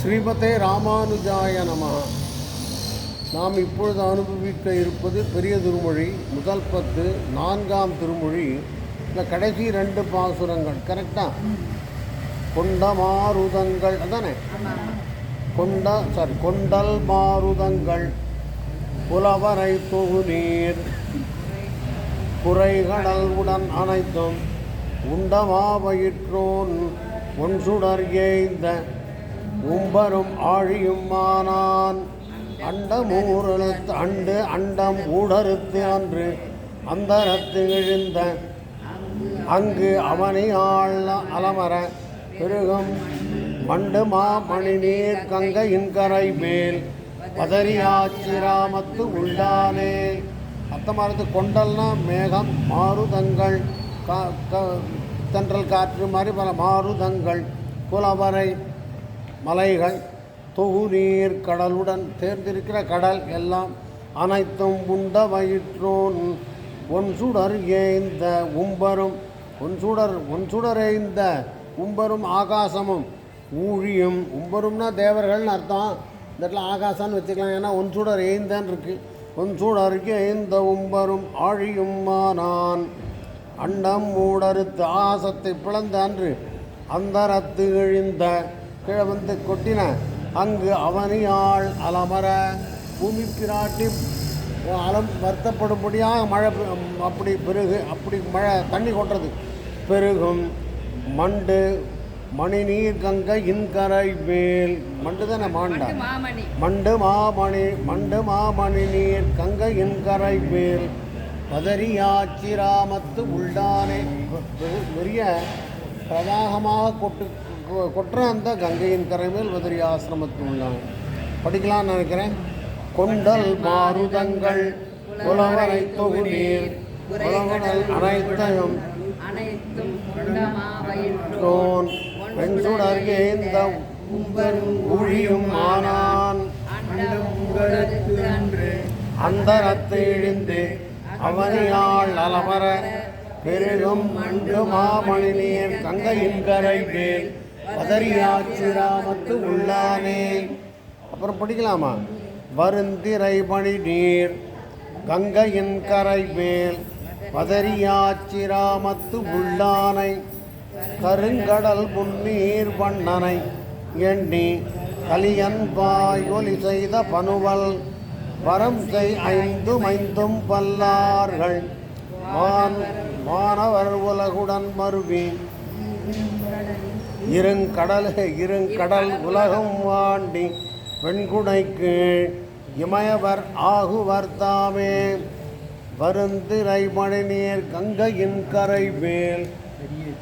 ஸ்ரீமதே ராமானுஜாய நம. நாம் இப்பொழுது அனுபவிக்க இருப்பது பெரிய திருமொழி முதல் பத்து நான்காம் திருமொழி இந்த கடைசி ரெண்டு பாசுரங்கள் கரெக்டாக கொண்ட மாருதங்கள் அதானே? கொண்ட சாரி கொண்டல் மாருதங்கள் புலவரை தொகுநீர் குறைகடல் உடன் அனைத்தும் உண்டமாவயிற்றோன் ஒன்சுடர் ஏய்ந்த உம்பரும் ஆழியும் அண்டம் அண்டமூரத்து அண்டு அண்டம் ஊடறுத்து அன்று அந்தரத்து எழுந்த அங்கு அவனை ஆள அலமர பெருகும் மண்டு மாமணி நீர் கங்கையின் கரை மேல் பதறியாச்சிராமத்து உள்ளானே அத்தமானது கொண்டல்னா மேகம் மாருதங்கள் கா க தென்றல் காற்று மாதிரி பல மாருதங்கள் குலவரை மலைகள் தொகுநீர் கடலுடன் தேர்ந்திருக்கிற கடல் எல்லாம் அனைத்தும் உண்ட வயிற்றோன். ஒன் சுடர் ஏய்ந்த உம்பரும் ஒன் சுடர் ஒன் சுடர் ஏய்ந்த உம்பரும் ஆகாசமும். ஊழியும் உம்பரும்னா தேவர்கள்னு அர்த்தம். இந்த இடத்துல ஆகாசம்னு வச்சுக்கலாம். ஏன்னா ஒன் சுடர் ஏய்ந்தன்னு இருக்கு. ஒன் சுடர் ஏய்ந்த உம்பரும் ஆழியும் நான் அண்டம் மூடறுத்து ஆசத்தை பிளந்த அன்று அந்தரத்து இழிந்த கீழே வந்து கொட்டின அங்கு அவனியாள் அலமர பூமி பிராட்டி அலம் வருத்தப்படும்படியாக மழை அப்படி பெருகு அப்படி மழை தண்ணி கொட்டுறது. பெருகும் மண்டு மணிநீர் கங்கை இன்கரை மேல். மண்டு தானே மாண்டா? மண்டு மாமணி. மண்டு மாமணி நீர் கங்கை இன்கரை மேல். பதறியாச்சிராமத்து உள்ளானே. பெரிய பிரவாகமாக கொட்டு கொ- கங்கையின் கரை மேல் ஆசிரமத்தில் ஆசிரமத்து உள்ளானே படிக்கலாம்னு நினைக்கிறேன். கொண்டல் மாருதங்கள் புலவரை தொகுநீர் புலவனல் அனைத்தையும் அனைத்தும் கொண்டமாவயிற்றோன். தோன் வெண்சுடர் ஏந்த ஊழியும் ஆனான். அண்டம் உடலுக்கு அன்று அந்தரத்து இழிந்து அவனியாள் அலமர பெருகும் மண்டு மாமணி நீர் கங்கையின் கரை மேல் பதறியாச்சிராமத்து உள்ளானே. அப்புறம் படிக்கலாமா? வருந்திரை மணி நீர் கங்கையின் கரை மேல் பதறியாச்சிராமத்து உள்ளானை கருங்கடல் முன்னீர் வண்ணனை எண்ணி கலியன் ஒலி செய்த பனுவல் வரம் செய் ஐந்தும் ஐந்தும் பல்லார்கள். வான் மாணவர் உலகுடன் மருவி இருங்கடல் இருங்கடல் உலகம் வாண்டி வெண்குடைக்கு இமயவர் ஆகுவர் தாமே. வருந்திரை மழைநீர் கங்கையின் கரை மேல்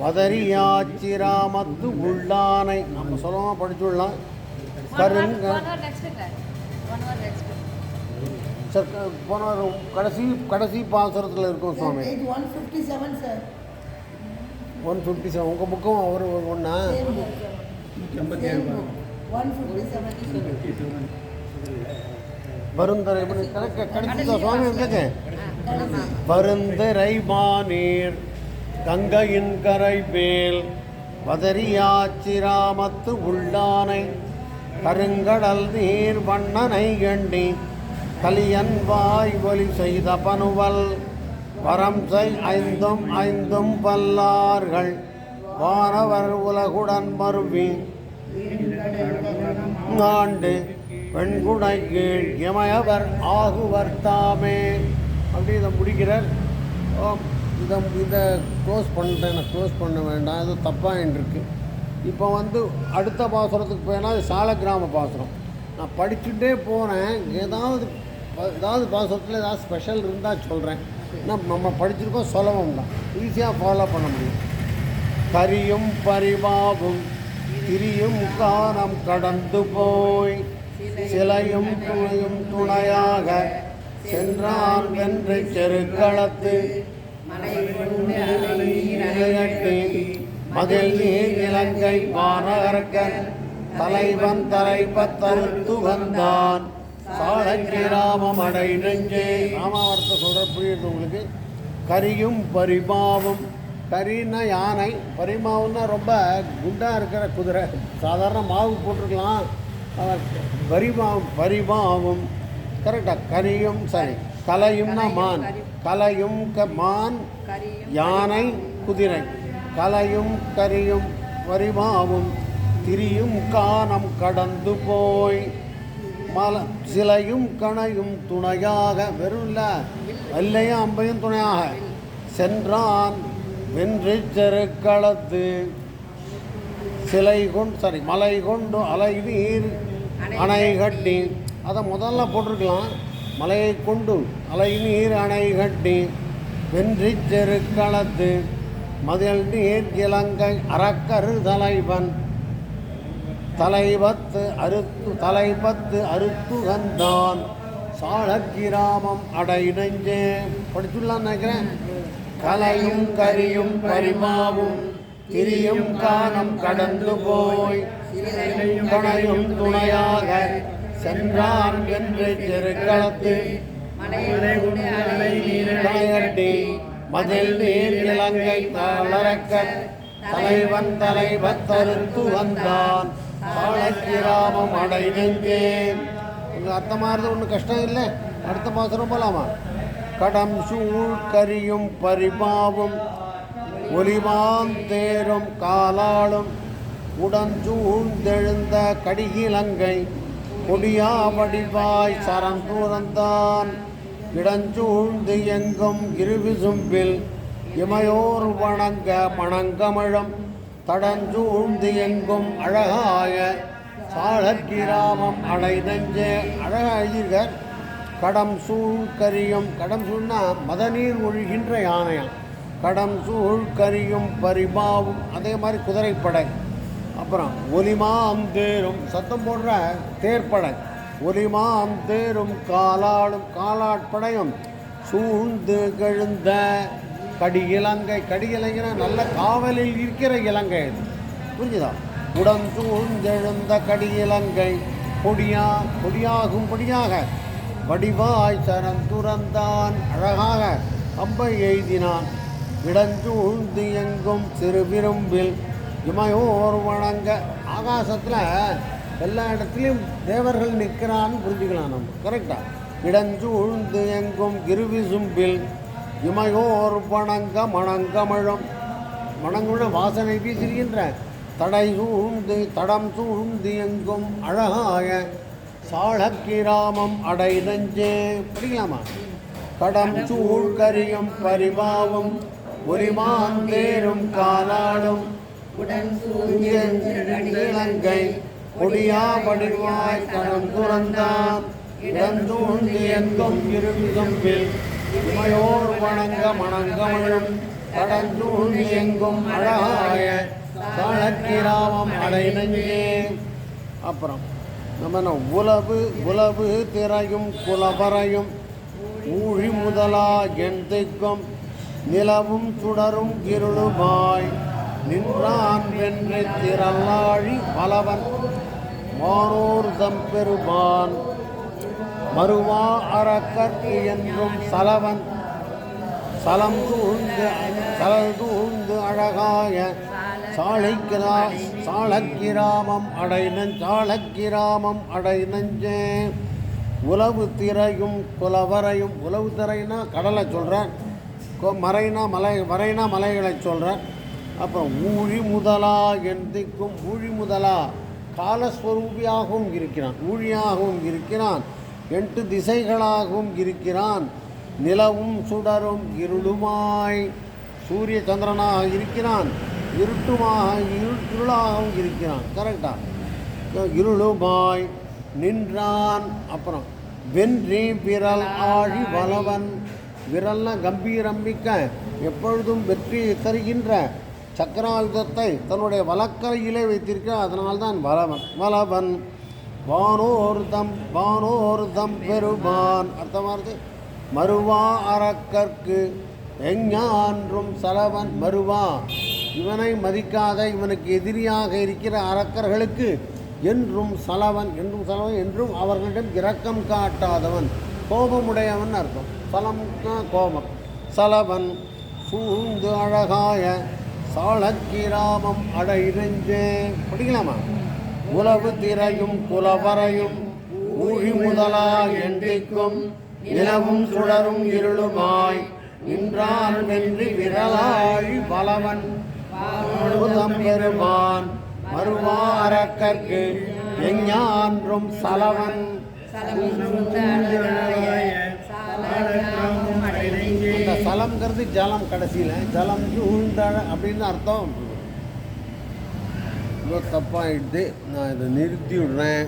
மதரியாச்சிராமத்து உள்ளானை. நம்ம சொல்லமாக படிச்சுடலாம் கருங்க. சார் போன கடைசி கடைசி பாசுரத்தில் இருக்கும் சுவாமி. ஒன் ஃபிஃப்டி செவன் உங்கள் புக்கும் அவர் ஒன்றா Same book. Same book. 157. வருந்தரை கணக்கு சுவாமி இருந்துச்சு வருந்தரை மாநீர் கங்கையின் கரை மேல் பதறியாச்சிராமத்து உள்ளானை கருங்கடல் நீர் வண்ணனை எண்ணி கலியன் வாய் ஒலி செய்த பனுவல் பரம்சை ஐந்தும் ஐந்தும் பல்லார்கள். வானவர் உலகுடன் மருவி ஆண்டு பெண்குடை கீழ் இமயவர் ஆகுவர் தாமே. அப்படி இதை முடிக்கிறார். ஓ, இதை இதை க்ளோஸ் பண்ணிட்டேன். நான் க்ளோஸ் பண்ண வேண்டாம். இது தப்பாக இருக்கு இப்போ வந்து அடுத்த பாசுரத்துக்கு போயினா அது சால கிராம பாசுரம். நான் படிச்சுட்டே போனேன் ஏதாவது ஏதாவது பாசுரத்தில் ஏதாவது ஸ்பெஷல் இருந்தால் சொல்கிறேன் நம்ம நம்ம படிச்சிருக்கோம் சுலபம் தான். ஈஸியாக ஃபாலோ பண்ண முடியும். கரியும் பரிவாகும் திரியும் காலம் கடந்து போய் சிலையும் துணையும் துணையாக சென்றான் வென்று செருக்களத்து. மதில் நீர் இலங்கை வானகரக்கன் தலைவன் தலைப்பத்தருத்து வந்தான். சாளக்கிய ராமம் அடை நெஞ்சே ராமாவரத்தை சொல்கிற புரியுது உங்களுக்கு? கரியும் பரிமாவும். கரின்னா யானை பரிமாவுன்னா ரொம்ப குண்டாக இருக்கிற குதிரை. சாதாரண மாவு போட்டிருக்கலாம். பரிமாவும் பரிமாவும். கரெக்டாக கரியும் சரி கலையும்னா மான். கலையும் க மான். கரியும் யானை குதிரை. கலையும் கரியும் பரிமாவும். திரியும் காணம் கடந்து போய். மல சிலையும் கணையும் துணையாக வெறும்ல இல்லை வெள்ளையும் அம்பையும் துணையாக சென்றான் வென்று செருக்களத்து. சிலை கொண்டு சாரி மலை கொண்டு அலை நீர் அணை கட்டி. அதை முதல்ல போட்டிருக்கலாம். மலையை கொண்டு அலை நீர் அணை கட்டி. வென்றி செருக்களத்து. மதில் நீர் இலங்கை அறக்கரு தலைவன். தலைபத்து அறுத்து தலைபத்து அறுத்துகந்தான் கிராமம் அடை நெஞ்சே படிச்சுடலான்னு நினைக்கிறேன். கலையும் கரியும் பரிமாவும் திரியும் காணம் கடந்து போய். துணையும் துணையாக சென்றான் என்று திருக்களத்து. மதில் நீர் இலங்கை தளரக்க தலைவன் தலைவத்தருத்து வந்தான். சாளக்கிராமம் அடைந்தேன் நெஞ்சே உங்கள் அர்த்தமாகிறது ஒன்றும் கஷ்டம் இல்லை? அடுத்த பாசுரம் போகலாமா கடம் சூழ் கரியும் பரிபாவும் ஒலிவான் தேரும் காலாளும் உடஞ்சூழ்ந்தெழுந்த கடிகிலங்கை கொடியா வடிவாய் சரம் தூரந்தான். இடஞ்சூழ்ந்து எங்கும் இருவிசும்பில் இமையோர் வணங்க மணங்கமழம் தடஞ்சூழ்ந்து எங்கும் அழகாய சாளக்கிராமம் அடைதஞ்சே நெஞ்சே கடம் சூழ் கரியும் கடம் சூழ்னா மதநீர் ஒழுகின்ற யானையாம். கடம் சூழ் கரியும் பரிபாவும் அதே மாதிரி குதிரைப்படை. அப்புறம் ஒலிமாம் தேரும் சத்தம் போடுற தேர்ப்படை. ஒலிமாம் தேரும் காலாடும் காலாட்படையும் சூழ்ந்து கெழுந்த கடி இலங்கை கடி இலங்கைனா நல்ல காவலில் இருக்கிற இலங்கை. அது புரிஞ்சுதா? உடன் சூழ்ந்தெழுந்த கடி இலங்கை கொடியா கொடியாகும்படியாக வடிவாய் சரம் துறந்தான் அழகாக. அம்பை எய்தினான். இடஞ்சூழ்ந்து எங்கும் சிறு விரும்பில். இமையோர் வணங்க. ஆகாசத்தில் எல்லா இடத்துலையும் தேவர்கள் நிற்கிறான்னு புரிஞ்சுக்கலாம் நம்ம. கரெக்டாக இடஞ்சூழ்ந்து எங்கும் இருவிசும்பில். இமையோர் வணங்க மணங்கமழும். மணங்குன வாசனை வீசுகின்ற தடை சூழ்ந்து தடம் சூழ்ந்து எங்கும் அழகாய சாழக்கிராமம் அடை நஞ்சே. படிக்கலாமா? கடம் சூழ் கரியும் பரிபாவும் ஒரிமாந்தேரும் காலாடும். உடன் இலங்கை கொடியா படிவாய் கடம் துறந்தான் இடந்தூழ்ந்து எங்கும் இருவிதம்பில் இமையோர் வணங்க மணங்கமழும் கடந்தூழ்ந்து எங்கும் அழகாய சாளக்கிராமம் அடை அப்புறம் நம்ம என்ன உலவு உலவு திரையும் குலவரையும் ஊழி முதலா என் திக்கும் நிலவும் சுடரும் இருளுமாய் நின்றான் வென்று திரளாழி பலவன் மானோர் தம்பெருமான் மறுவா அறக்கற்கு என்றும் சலவன் சலம் தூழ்ந்து சலல் தூழ்ந்து அழகாய சாளைக்கிறா சாளக்கிராமம் அடை சாளக்கிராமம் அடை நெஞ்சே. உளவு திரையும் குலவரையும் உளவு திரைனா கடலை சொல்கிறேன் மறைனா மலை மறைனா மலைகளை சொல்கிறேன் அப்புறம் ஊழி முதலா எந்திக்கும் ஊழி முதலா காலஸ்வரூபியாகவும் இருக்கிறான் ஊழியாகவும் இருக்கிறான். எட்டு திசைகளாகவும் இருக்கிறான். நிலவும் சுடரும் இருளுமாய் சூரிய சந்திரனாக இருக்கிறான். இருட்டுமாக இரு இருளாகவும் இருக்கிறான். கரெக்டா இருளுமாய் நின்றான். அப்புறம் வென்றி விரல் ஆழி வளவன். விரல்னா கம்பீரம்பிக்க எப்பொழுதும் வெற்றி தருகின்ற சக்கராயுதத்தை தன்னுடைய வழக்கரையிலே வைத்திருக்கிறார். அதனால்தான் வளவன் வளவன். வானோர்தம் வானோர்தம் வானோர் தம் பெருமான் அர்த்தமானது மறுவா அறக்கற்கு எஞ்ஞான்றும் சலவன் மறுவா இவனை மதிக்காத இவனுக்கு எதிரியாக இருக்கிற அரக்கர்களுக்கு என்றும் சலவன் என்றும் சலவன் என்றும் அவர்களிடம் இரக்கம் காட்டாதவன். கோபமுடையவன் அர்த்தம். சலம்னா கோபம். சலவன் சூழ்ந்து அழகாய சாளக்கிராமம் அடைந்தே படிக்கலாமா? உலவு திரையும் குலவரையும் ஊழி முதலா எண்டிக்கும் நிலவும் சுடரும் இருளுமாய் நின்றான் வென்று விரலாழி பலவன். பெருமான் மறுவாரக்கற்கு எஞ்ஞான்றும் சலவன். இந்த சலம்ங்கிறது ஜலம் கடைசியில் ஜலம் சூழ்ந்த அப்படின்னு அர்த்தம். இவ்வளோ தப்பாகிடுது நான் இதை நிறுத்தி விடுறேன்